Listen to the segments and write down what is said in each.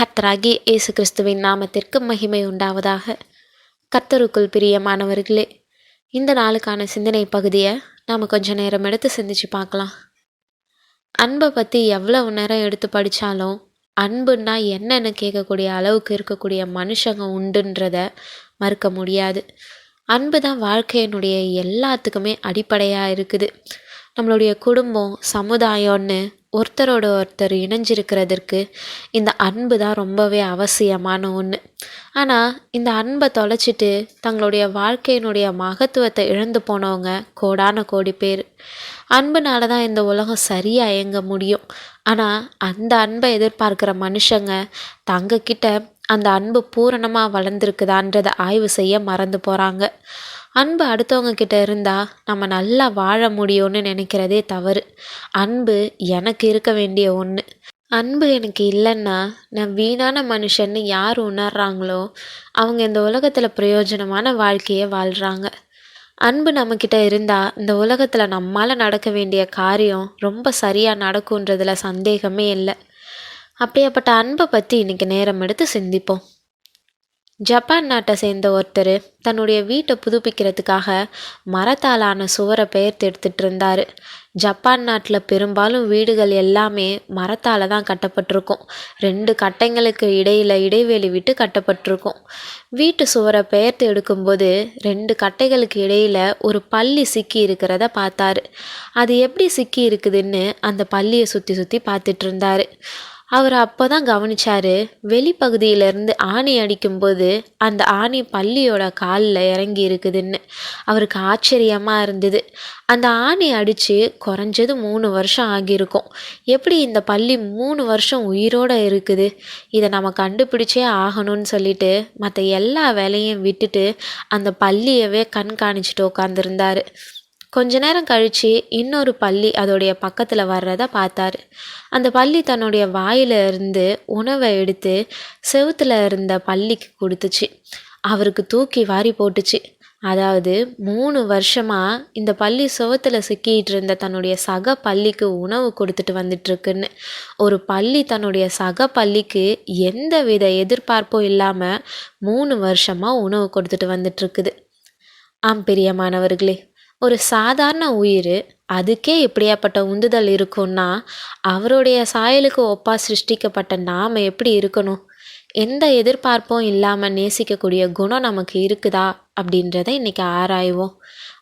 கர்த்தராகிய இயேசு கிறிஸ்துவின் நாமத்திற்கு மகிமை உண்டாவதாக. கர்த்தருக்குள் பிரியமானவர்களே இந்த நாளுக்கான சிந்தனை பகுதியை நாம் கொஞ்ச நேரம் எடுத்து சிந்திச்சு பார்க்கலாம். அன்பை பற்றி எவ்வளவு நேரம் எடுத்து படித்தாலும் அன்புன்னா என்னன்னு கேட்கக்கூடிய அளவுக்கு இருக்கக்கூடிய மனுஷங்க உண்டுன்றத மறுக்க முடியாது. அன்பு தான் வாழ்க்கையினுடைய எல்லாத்துக்குமே அடிப்படையாக இருக்குது. நம்மளுடைய குடும்பம் சமுதாயம்னு ஒருத்தரோட ஒருத்தர் இணைஞ்சிருக்கிறதற்கு இந்த அன்பு தான் ரொம்பவே அவசியமான ஒன்று ஆனால் இந்த அன்பை தொலைச்சிட்டு தங்களுடைய வாழ்க்கையினுடைய மகத்துவத்தை இழந்து போனவங்க கோடான கோடி பேர். அன்புனால தான் இந்த உலகம் சரியாக இயங்க முடியும். ஆனால் அந்த அன்பை எதிர்பார்க்குற மனுஷங்க தங்கக்கிட்ட அந்த அன்பு பூரணமாக வளர்ந்துருக்குதான்றதை ஆய்வு செய்ய மறந்து போகிறாங்க அன்பு அடுத்தவங்க கிட்ட இருந்தால் நம்ம நல்லா வாழ முடியும்னு நினைக்கிறதே தவறு. அன்பு எனக்கு இருக்க வேண்டிய ஒன்று அன்பு எனக்கு இல்லைன்னா நான் வீணான மனுஷன்னு யார் உணர்றாங்களோ அவங்க இந்த உலகத்தில் பிரயோஜனமான வாழ்க்கையை வாழ்கிறாங்க அன்பு நம்மக்கிட்ட இருந்தால் இந்த உலகத்தில் நம்மால் நடக்க வேண்டிய காரியம் ரொம்ப சரியாக நடக்குன்றதில் சந்தேகமே இல்லை. அப்படியாப்பட்ட அன்பை பற்றி இன்றைக்கி நேரம் எடுத்து சிந்திப்போம். ஜப்பான் நாட்டை சேர்ந்த ஒருத்தர் தன்னுடைய வீட்டை புதுப்பிக்கிறதுக்காக மரத்தாலான சுவரை பெயர்த்து எடுத்துகிட்டு இருந்தார். ஜப்பான் நாட்டில் பெரும்பாலும் வீடுகள் எல்லாமே மரத்தால் தான் கட்டப்பட்டிருக்கும். ரெண்டு கட்டைங்களுக்கு இடையில் இடைவெளி விட்டு கட்டப்பட்டிருக்கும். வீட்டு சுவரை பெயர்த்து எடுக்கும்போது ரெண்டு கட்டைகளுக்கு இடையில் ஒரு பள்ளி சிக்கி இருக்கிறத பார்த்தாரு. அது எப்படி சிக்கி இருக்குதுன்னு அந்த பள்ளியை சுற்றி சுற்றி பார்த்துட்டு இருந்தார். அவர் அப்போ தான் கவனிச்சார் வெளிப்பகுதியிலேருந்து ஆணி அடிக்கும்போது அந்த ஆணி பள்ளியோட காலில் இறங்கி இருக்குதுன்னு. அவருக்கு ஆச்சரியமாக இருந்தது. அந்த ஆணி அடித்து குறைஞ்சது மூணு வருஷம் ஆகியிருக்கும். எப்படி இந்த பள்ளி மூணு வருஷம் உயிரோடு இருக்குது? இதை நம்ம கண்டுபிடிச்சே ஆகணும்னு சொல்லிட்டு மற்ற எல்லா வேலையும் விட்டுட்டு அந்த பள்ளியவே கண்காணிச்சிட்டு உட்காந்துருந்தாரு கொஞ்ச நேரம் கழித்து இன்னொரு பள்ளி அதோடைய பக்கத்தில் வர்றத பார்த்தாரு. அந்த பள்ளி தன்னுடைய வாயில இருந்து உணவை எடுத்து செவுத்துல இருந்த பள்ளிக்கு கொடுத்துச்சு. அவருக்கு தூக்கி வாரி போட்டுச்சு. அதாவது மூணு வருஷமாக இந்த பள்ளி சுவத்தில் சிக்கிட்டு இருந்த தன்னுடைய சக பள்ளிக்கு உணவு கொடுத்துட்டு வந்துட்டுருக்குன்னு. ஒரு பள்ளி தன்னுடைய சக பள்ளிக்கு எந்த வித எதிர்பார்ப்பும் இல்லாமல் மூணு வருஷமாக உணவு கொடுத்துட்டு வந்துட்டுருக்குது. ஆம் பிரியமானவர்களே ஒரு சாதாரண உயிர் அதுக்கே இப்படியாப்பட்ட உந்துதல் இருக்குன்னா அவருடைய சாயலுக்கு ஒப்பா சிருஷ்டிக்கப்பட்ட நாம் எப்படி இருக்கணும்? எந்த எதிர்பார்ப்பும் இல்லாமல் நேசிக்கக்கூடிய குணம் நமக்கு இருக்குதா? அப்படின்றத இன்றைக்கி ஆராய்வோம்.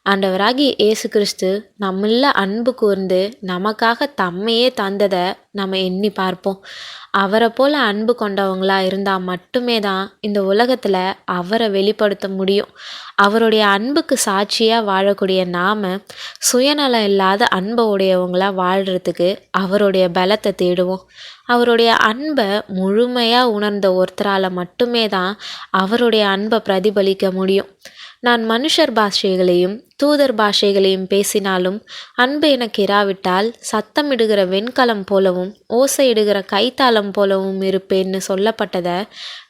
ஆண்டவராகி இயேசு கிறிஸ்து நம்மள அன்பு கூர்ந்து நமக்காக தம்மையே தந்ததை நம்ம எண்ணி பார்ப்போம். அவரை போல் அன்பு கொண்டவங்களாக இருந்தால் மட்டுமே தான் இந்த உலகத்தில் அவரை வெளிப்படுத்த முடியும். அவருடைய அன்புக்கு சாட்சியாக வாழக்கூடிய நாம் சுயநலம் இல்லாத அன்பை உடையவங்களாக வாழ்கிறதுக்கு அவருடைய பலத்தை தேடுவோம். அவருடைய அன்பை முழுமையாக உணர்ந்த ஒருத்தரால் மட்டுமே தான் அவருடைய அன்பை பிரதிபலிக்க முடியும். நான் மனுஷர் பாஷைகளையும் தூதர் பாஷைகளையும் பேசினாலும் அன்பு எனக்கு இராவிட்டால் சத்தமிடுகிற வெண்கலம் போலவும் ஓசையிடுகிற கைத்தாளம் போலவும் இருப்பேன்னு சொல்லப்பட்டதை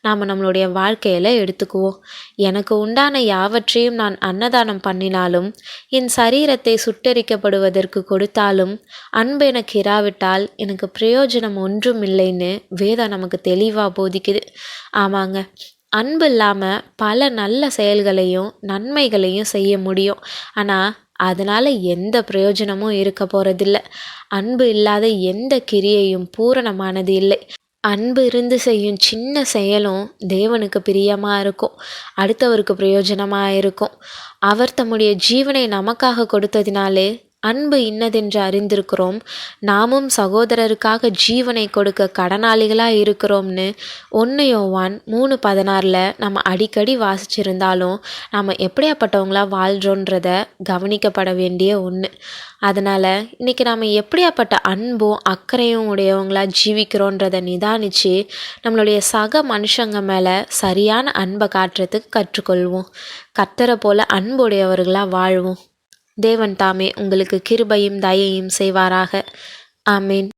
நாம் நம்மளுடைய வாழ்க்கையில் எடுத்துக்குவோம். எனக்கு உண்டான யாவற்றையும் நான் அன்னதானம் பண்ணினாலும் என் சரீரத்தை சுட்டரிக்கப்படுவதற்கு கொடுத்தாலும் அன்பு எனக்கு இராவிட்டால் எனக்கு பிரயோஜனம் ஒன்றும் இல்லைன்னு வேதம் நமக்கு தெளிவாக போதிக்குது. ஆமாங்க. அன்பு இல்லாமல் பல நல்ல செயல்களையும் நன்மைகளையும் செய்ய முடியும். ஆனால் அதனால் எந்த பிரயோஜனமும் இருக்க போகிறதில்ல அன்பு இல்லாத எந்த கிரியையும் பூரணமானது இல்லை. அன்பு இருந்து செய்யும் சின்ன செயலும் தேவனுக்கு பிரியமாக இருக்கும். அடுத்தவருக்கு பிரயோஜனமாக இருக்கும். அவர் தம்முடைய ஜீவனை நமக்காக கொடுத்ததினாலே அன்பு இன்னதென்று அறிந்திருக்கிறோம். நாமும் சகோதரருக்காக ஜீவனை கொடுக்க கடனாளிகளாக இருக்கிறோம்னு ஒன்று யோவான் மூணு பதினாறில் நம்ம அடிக்கடி வாசிச்சிருந்தாலும் நம்ம எப்படியாப்பட்டவங்களாக வாழ்கிறோன்றத கவனிக்கப்பட வேண்டிய ஒன்று அதனால் இன்றைக்கி நாம் எப்படியாப்பட்ட அன்பும் அக்கறையும் உடையவங்களா ஜீவிக்கிறோன்றதை நிதானித்து நம்மளுடைய சக மனுஷங்க மேலே சரியான அன்பை காட்டுறதுக்கு கற்றுக்கொள்வோம். கத்தரை போல் அன்புடையவர்களாக வாழ்வோம். தேவன் தாமே உங்களுக்கு கிருபையும் தயையும் செய்வாராக. ஆமீன்.